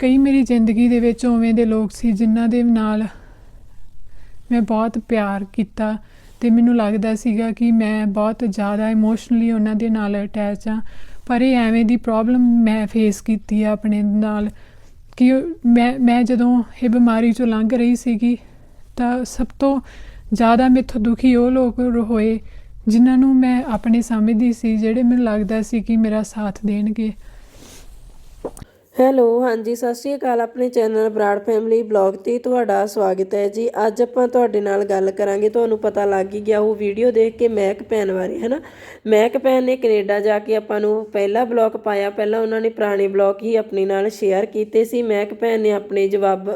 ਕਈ ਮੇਰੀ ਜ਼ਿੰਦਗੀ ਦੇ ਵਿੱਚ ਉਵੇਂ ਦੇ ਲੋਕ ਸੀ ਜਿਨ੍ਹਾਂ ਦੇ ਨਾਲ ਮੈਂ ਬਹੁਤ ਪਿਆਰ ਕੀਤਾ ਤੇ ਮੈਨੂੰ ਲੱਗਦਾ ਸੀਗਾ ਕਿ ਮੈਂ ਬਹੁਤ ਜ਼ਿਆਦਾ ਇਮੋਸ਼ਨਲੀ ਉਹਨਾਂ ਦੇ ਨਾਲ ਅਟੈਚ ਆ ਪਰ ਇਹ ਐਵੇਂ ਦੀ ਪ੍ਰੋਬਲਮ ਮੈਂ ਫੇਸ ਕੀਤੀ ਆ ਆਪਣੇ ਨਾਲ ਕਿ ਮੈਂ ਮੈਂ ਜਦੋਂ ਇਹ ਬਿਮਾਰੀ ਚੋਂ ਲੰਘ ਰਹੀ ਸੀਗੀ ਤਾਂ ਸਭ ਤੋਂ ਜ਼ਿਆਦਾ ਮੇਥੋਂ ਦੁਖੀ ਉਹ ਲੋਕ ਹੋਏ ਜਿਨ੍ਹਾਂ ਨੂੰ ਮੈਂ ਆਪਣੇ ਸਮਝਦੀ ਸੀ, ਜਿਹੜੇ ਮੈਨੂੰ ਲੱਗਦਾ ਸੀ ਕਿ ਮੇਰਾ ਸਾਥ ਦੇਣਗੇ। ਹੈਲੋ, ਹਾਂਜੀ, ਸਤਿ ਸ਼੍ਰੀ ਅਕਾਲ ਆਪਣੇ ਚੈਨਲ ਬਰਾੜ ਫੈਮਿਲੀ ਬਲੌਗ ਤੇ ਤੁਹਾਡਾ ਸਵਾਗਤ ਹੈ ਜੀ। ਅੱਜ ਆਪਾਂ ਤੁਹਾਡੇ ਨਾਲ ਗੱਲ ਕਰਾਂਗੇ, ਤੁਹਾਨੂੰ ਪਤਾ ਲੱਗ ਹੀ ਗਿਆ ਉਹ ਵੀਡੀਓ ਦੇਖ ਕੇ ਮਹਿਕ ਭੈਣ ਬਾਰੇ, ਹੈਨਾ? ਮਹਿਕ ਭੈਣ ਨੇ ਕੈਨੇਡਾ ਜਾ ਕੇ ਆਪਾਂ ਨੂੰ ਪਹਿਲਾ ਬਲੌਗ ਪਾਇਆ, ਪਹਿਲਾਂ ਉਹਨਾਂ ਨੇ ਪੁਰਾਣੇ ਬਲੌਗ ਹੀ ਆਪਣੇ ਨਾਲ ਸ਼ੇਅਰ ਕੀਤੇ ਸੀ। ਮਹਿਕ ਭੈਣ ਨੇ ਆਪਣੇ ਜਵਾਬ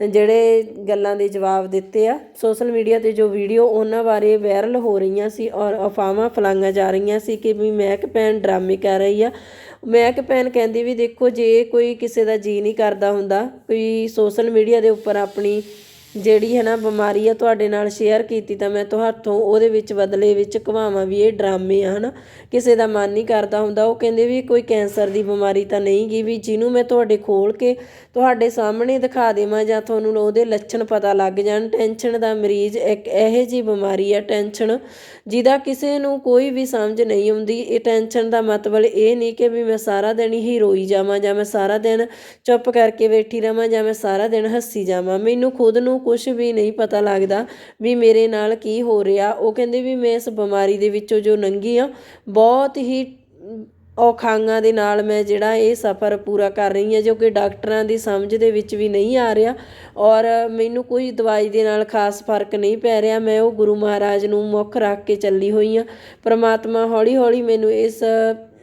ਜਿਹੜੇ ਗੱਲਾਂ ਦੇ ਜਵਾਬ ਦਿੱਤੇ ਆ। ਸੋਸ਼ਲ ਮੀਡੀਆ ਤੇ ਜੋ ਵੀਡੀਓ ਉਹਨਾਂ ਬਾਰੇ ਵਾਇਰਲ ਹੋ ਰਹੀਆਂ ਸੀ ਔਰ ਅਫਵਾਹਾਂ ਫਲਾਈਆਂ ਜਾ ਰਹੀਆਂ ਸੀ ਕਿ ਵੀ ਮਹਿਕ ਭੈਣ ਡਰਾਮੇ ਕਰ ਰਹੀ ਆ। ਮਹਿਕ ਭੈਣ ਕਹਿੰਦੀ ਵੀ ਦੇਖੋ, ਜੇ ਕੋਈ ਕਿਸੇ ਦਾ ਜੀ ਨਹੀਂ ਕਰਦਾ ਹੁੰਦਾ, ਕੋਈ ਸੋਸ਼ਲ ਮੀਡੀਆ ਦੇ ਉੱਪਰ ਆਪਣੀ ਜਿਹੜੀ ਹੈ ਨਾ ਬਿਮਾਰੀ ਆ ਤੁਹਾਡੇ ਨਾਲ ਸ਼ੇਅਰ ਕੀਤੀ ਤਾਂ ਮੈਂ ਤੁਹਾਥੋਂ ਉਹਦੇ ਵਿੱਚ ਬਦਲੇ ਵਿੱਚ ਘਵਾਵਾਂ ਵੀ ਇਹ ਡਰਾਮੇ ਆ, ਹਨਾ। ਕਿਸੇ ਦਾ ਮਨ ਨਹੀਂ ਕਰਦਾ ਹੁੰਦਾ, ਉਹ ਕਹਿੰਦੇ ਵੀ ਕੋਈ ਕੈਂਸਰ ਦੀ ਬਿਮਾਰੀ ਤਾਂ ਨਹੀਂ ਗੀ ਵੀ ਜਿਹਨੂੰ ਮੈਂ ਤੁਹਾਡੇ ਖੋਲ ਕੇ ਤੁਹਾਡੇ ਸਾਹਮਣੇ ਦਿਖਾ ਦੇਵਾਂ ਜਾਂ ਤੁਹਾਨੂੰ ਉਹਦੇ ਲੱਛਣ ਪਤਾ ਲੱਗ ਜਾਣ ਟੈਨਸ਼ਨ ਦਾ ਮਰੀਜ਼ ਇੱਕ ਇਹੋ ਜੀ ਬਿਮਾਰੀ ਆ ਟੈਨਸ਼ਨ ਜਿਹਦਾ ਕਿਸੇ ਨੂੰ ਕੋਈ ਵੀ ਸਮਝ ਨਹੀਂ ਆਉਂਦੀ। ਇਹ ਟੈਨਸ਼ਨ ਦਾ ਮਤਲਬ ਇਹ ਨਹੀਂ ਕਿ ਵੀ ਮੈਂ ਸਾਰਾ ਦਿਨ ਹੀ ਰੋਈ ਜਾਵਾਂ ਜਾਂ ਮੈਂ ਸਾਰਾ ਦਿਨ ਚੁੱਪ ਕਰਕੇ ਬੈਠੀ ਰਵਾਂ ਜਾਂ ਮੈਂ ਸਾਰਾ ਦਿਨ ਹੱਸੀ ਜਾਵਾਂ। ਮੈਨੂੰ ਖੁਦ ਨੂੰ ਕੁਝ ਵੀ ਨਹੀਂ ਪਤਾ ਲੱਗਦਾ ਵੀ ਮੇਰੇ ਨਾਲ ਕੀ ਹੋ ਰਿਹਾ। ਉਹ ਕਹਿੰਦੇ ਵੀ ਮੈਂ ਇਸ ਬਿਮਾਰੀ ਦੇ ਵਿੱਚੋਂ ਜੋ ਲੰਘੀ ਆ ਬਹੁਤ ਹੀ ਔਖਾਂਗਾਂ ਦੇ ਨਾਲ ਮੈਂ ਜਿਹੜਾ ਇਹ ਸਫ਼ਰ ਪੂਰਾ ਕਰ ਰਹੀ ਹਾਂ, ਜੋ ਕਿ ਡਾਕਟਰਾਂ ਦੀ ਸਮਝ ਦੇ ਵਿੱਚ ਵੀ ਨਹੀਂ ਆ ਰਿਹਾ ਔਰ ਮੈਨੂੰ ਕੋਈ ਦਵਾਈ ਦੇ ਨਾਲ ਖਾਸ ਫ਼ਰਕ ਨਹੀਂ ਪੈ ਰਿਹਾ। ਮੈਂ ਉਹ ਗੁਰੂ ਮਹਾਰਾਜ ਨੂੰ ਮੁੱਖ ਰੱਖ ਕੇ ਚੱਲੀ ਹੋਈ ਹਾਂ। ਪ੍ਰਮਾਤਮਾ ਹੌਲੀ ਹੌਲੀ ਮੈਨੂੰ ਇਸ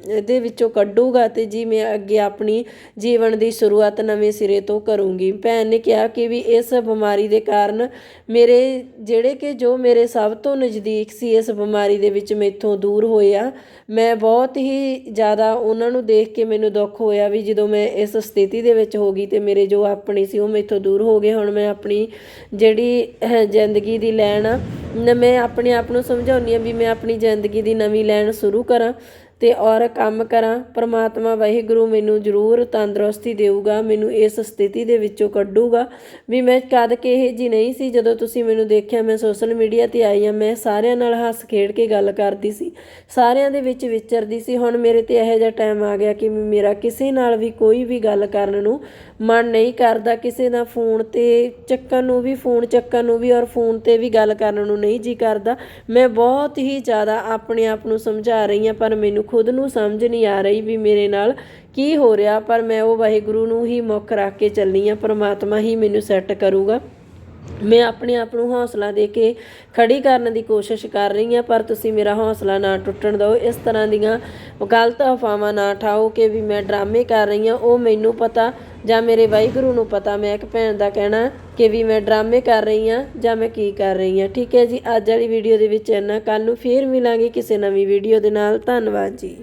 ਇਹਦੇ ਵਿੱਚੋਂ ਕੱਢੂਗਾ ਅਤੇ ਜੀ ਮੈਂ ਅੱਗੇ ਆਪਣੀ ਜੀਵਨ ਦੀ ਸ਼ੁਰੂਆਤ ਨਵੇਂ ਸਿਰੇ ਤੋਂ ਕਰੂੰਗੀ। ਭੈਣ ਨੇ ਕਿਹਾ ਕਿ ਵੀ ਇਸ ਬਿਮਾਰੀ ਦੇ ਕਾਰਨ ਮੇਰੇ ਜਿਹੜੇ ਕਿ ਜੋ ਮੇਰੇ ਸਭ ਤੋਂ ਨਜ਼ਦੀਕ ਸੀ ਇਸ ਬਿਮਾਰੀ ਦੇ ਵਿੱਚ ਮੈਥੋਂ ਦੂਰ ਹੋਏ ਆ ਮੈਂ ਬਹੁਤ ਹੀ ਜ਼ਿਆਦਾ ਉਹਨਾਂ ਨੂੰ ਦੇਖ ਕੇ ਮੈਨੂੰ ਦੁੱਖ ਹੋਇਆ ਵੀ ਜਦੋਂ ਮੈਂ ਇਸ ਸਥਿਤੀ ਦੇ ਵਿੱਚ ਹੋ ਗਈ ਅਤੇ ਮੇਰੇ ਜੋ ਆਪਣੇ ਸੀ ਉਹ ਮੈਥੋਂ ਦੂਰ ਹੋ ਗਏ। ਹੁਣ ਮੈਂ ਆਪਣੀ ਜਿਹੜੀ ਜ਼ਿੰਦਗੀ ਦੀ ਲੈਣ ਆ ਮੈਂ ਆਪਣੇ ਆਪ ਨੂੰ ਸਮਝਾਉਂਦੀ ਹਾਂ ਵੀ ਮੈਂ ਆਪਣੀ ਜ਼ਿੰਦਗੀ ਦੀ ਨਵੀਂ ਲੈਣ ਸ਼ੁਰੂ ਕਰਾਂ। ਤੇ ਔਰ ਕੰਮ ਕਰਾਂ। ਪਰਮਾਤਮਾ ਵਾਹਿਗੁਰੂ ਮੈਨੂੰ ਜ਼ਰੂਰ ਤੰਦਰੁਸਤੀ ਦੇਊਗਾ, ਮੈਨੂੰ ਇਸ ਸਥਿਤੀ ਦੇ ਵਿੱਚੋਂ ਕੱਢੂਗਾ। ਵੀ ਮੈਂ ਕਦ ਕਿ ਇਹ ਜੀ ਨਹੀਂ ਸੀ, ਜਦੋਂ ਤੁਸੀਂ ਮੈਨੂੰ ਦੇਖਿਆ ਮੈਂ ਸੋਸ਼ਲ ਮੀਡੀਆ ਤੇ ਆਈ ਆ, ਮੈਂ ਸਾਰਿਆਂ ਨਾਲ ਹੱਸ ਖੇਡ ਕੇ ਗੱਲ ਕਰਦੀ ਸੀ, ਸਾਰਿਆਂ ਦੇ ਵਿੱਚ ਵਿਚਰਦੀ ਸੀ। ਹੁਣ ਮੇਰੇ ਤੇ ਇਹੋ ਜਿਹਾ ਟਾਈਮ ਆ ਗਿਆ ਕਿ ਮੇਰਾ ਕਿਸੇ ਨਾਲ ਵੀ ਕੋਈ ਵੀ ਗੱਲ ਕਰਨ ਨੂੰ ਮਨ ਨਹੀਂ ਕਰਦਾ, ਕਿਸੇ ਦਾ ਫੋਨ ਤੇ ਚੱਕਣ ਨੂੰ ਵੀ, ਫੋਨ ਚੱਕਣ ਨੂੰ ਵੀ ਔਰ ਫੋਨ ਤੇ ਵੀ ਗੱਲ ਕਰਨ ਨੂੰ ਨਹੀਂ ਜੀ ਕਰਦਾ। ਮੈਂ ਬਹੁਤ ਹੀ ਜ਼ਿਆਦਾ ਆਪਣੇ ਆਪ ਨੂੰ ਸਮਝਾ ਰਹੀ ਹਾਂ, ਪਰ ਮੈਨੂੰ ਖੁਦ ਨੂੰ ਸਮਝ ਨਹੀਂ ਆ ਰਹੀ ਵੀ ਮੇਰੇ ਨਾਲ ਕੀ ਹੋ ਰਿਹਾ, ਪਰ ਮੈਂ ਉਹ ਵਾਹਿਗੁਰੂ ਨੂੰ ਹੀ ਮੁੱਖ ਰੱਖ ਕੇ ਚੱਲੀ ਹਾਂ, ਪਰਮਾਤਮਾ ਹੀ ਮੈਨੂੰ ਸੈੱਟ ਕਰੂਗਾ। ਮੈਂ ਆਪਣੇ ਆਪ ਨੂੰ ਹੌਸਲਾ ਦੇ ਕੇ ਖੜੀ ਕਰਨ ਦੀ ਕੋਸ਼ਿਸ਼ ਕਰ ਰਹੀ ਹਾਂ, ਪਰ ਤੁਸੀਂ ਮੇਰਾ ਹੌਸਲਾ ਨਾ ਟੁੱਟਣ ਦਿਓ। ਇਸ ਤਰ੍ਹਾਂ ਦੀਆਂ ਗਲਤ ਅਫਵਾਹਾਂ ਨਾ ਠਾਓ ਕਿ ਵੀ ਮੈਂ ਡਰਾਮੇ ਕਰ ਰਹੀ ਹਾਂ। ਉਹ ਮੈਨੂੰ ਪਤਾ ਜਾਂ ਮੇਰੇ ਵਾਹਿਗੁਰੂ ਨੂੰ ਪਤਾ, ਮੈਂ ਇੱਕ ਭੈਣ ਦਾ ਕਹਿਣਾ ਕਿ ਵੀ ਮੈਂ ਡਰਾਮੇ ਕਰ ਰਹੀ ਹਾਂ ਜਾਂ ਮੈਂ ਕੀ ਕਰ ਰਹੀ ਹਾਂ। ਠੀਕ ਹੈ ਜੀ, ਅੱਜ ਵਾਲੀ ਵੀਡੀਓ ਦੇ ਵਿੱਚ ਇੰਨਾ। ਕੱਲ ਨੂੰ ਫੇਰ ਮਿਲਾਂਗੇ ਕਿਸੇ ਨਵੀਂ ਵੀਡੀਓ ਦੇ ਨਾਲ। ਧੰਨਵਾਦ ਜੀ।